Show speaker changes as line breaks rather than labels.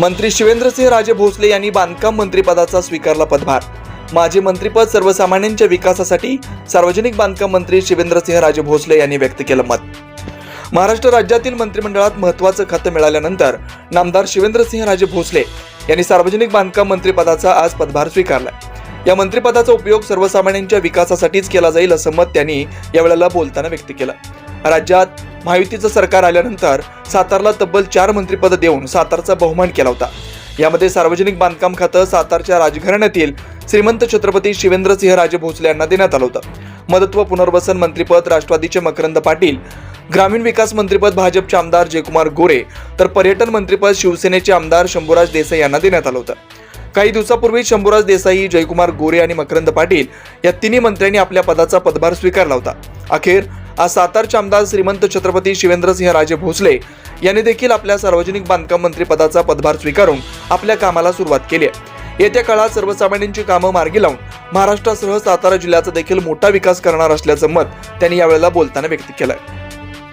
मंत्री शिवेंद्रसिंह राजे भोसले यांनी बांधकाम मंत्रीपदाचा स्वीकारला पदभार. माजी मंत्रीपद सर्वसामान्यांच्या विकासासाठी सार्वजनिक बांधकाम मंत्री शिवेंद्रसिंह राजे भोसले यांनी व्यक्त केलं मत. महाराष्ट्र राज्यातील मंत्रिमंडळात महत्वाचं खातं मिळाल्यानंतर नामदार शिवेंद्रसिंह राजे भोसले यांनी सार्वजनिक बांधकाम मंत्रीपदाचा आज पदभार स्वीकारला. या मंत्रिपदाचा उपयोग सर्वसामान्यांच्या विकासासाठीच केला जाईल असं मत त्यांनी यावेळेला बोलताना व्यक्त केलं. राज्यात महायुतीचं सरकार आल्यानंतर सातारला तब्बल चार मंत्रिपद देऊन सातारचा बहुमान केला होता. यामध्ये सार्वजनिक बांधकाम खातं सातारच्या राजघराण्यातील श्रीमंत छत्रपती शिवेंद्रसिंह राजे भोसले यांना देण्यात आलं होतं. मदत व पुनर्वसन मंत्रिपद राष्ट्रवादीचे मकरंद पाटील ग्रामीण विकास मंत्रिपद भाजपचे आमदार जयकुमार गोरे तर पर्यटन मंत्रिपद शिवसेनेचे आमदार शंभूराज देसाई यांना देण्यात आलं होतं. काही दिवसापूर्वी शंभूराज देसाई जयकुमार गोरे आणि मकरंद पाटील या तिन्ही मंत्र्यांनी आपल्या पदाचा पदभार स्वीकारला होता. अखेर आज सातारचे आमदार श्रीमंत छत्रपती शिवेंद्रसिंह राजे भोसले यांनी देखील आपल्या सार्वजनिक बांधकाम मंत्रिपदाचा पदभार स्वीकारून आपल्या कामाला सुरुवात केली आहे. येत्या काळात सर्वसामान्यांची कामं मार्गी लावून महाराष्ट्रासह सातारा जिल्ह्याचा देखील मोठा विकास करणार असल्याचं मत त्यांनी यावेळेला बोलताना व्यक्त केलं